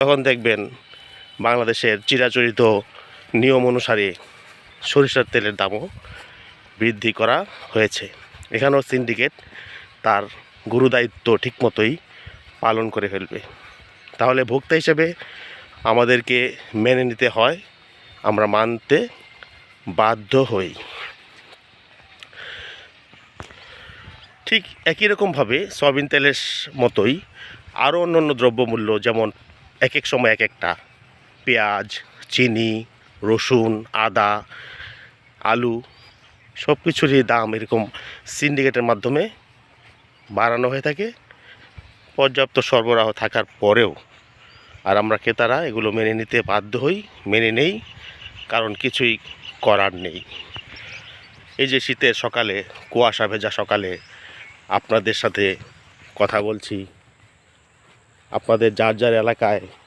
তখন দেখবেন বাংলাদেশের চিরাচরিত নিয়ম অনুসারে সরিষার তেলের দামও বৃদ্ধি করা হয়েছে। এখানেও সিন্ডিকেট তার গুরুদায়িত্ব ঠিকমতোই পালন করে ফেলবে। তাহলে ভোক্তা হিসেবে আমাদেরকে মেনে নিতে হয়, আমরা মানতে বাধ্য হই। ঠিক একই রকমভাবে সয়াবিন তেলের মতোই আরও অন্যান্য দ্রব্যমূল্য যেমন এক এক সময় এক একটা পেঁয়াজ, চিনি, রসুন, আদা, আলু সব কিছুরই দাম এরকম সিন্ডিকেটের মাধ্যমে বাড়ানো হয়ে থাকে। পর্যাপ্ত সরবরাহ থাকার পরেও আর আমরা ক্রেতারা এগুলো মেনে নিতে বাধ্য হই, মেনে নেই, কারণ কিছুই করার নেই। এই যে শীতের সকালে, কুয়াশা ভেজা সকালে আপনাদের সাথে কথা বলছি। আপনাদের যার যার এলাকায়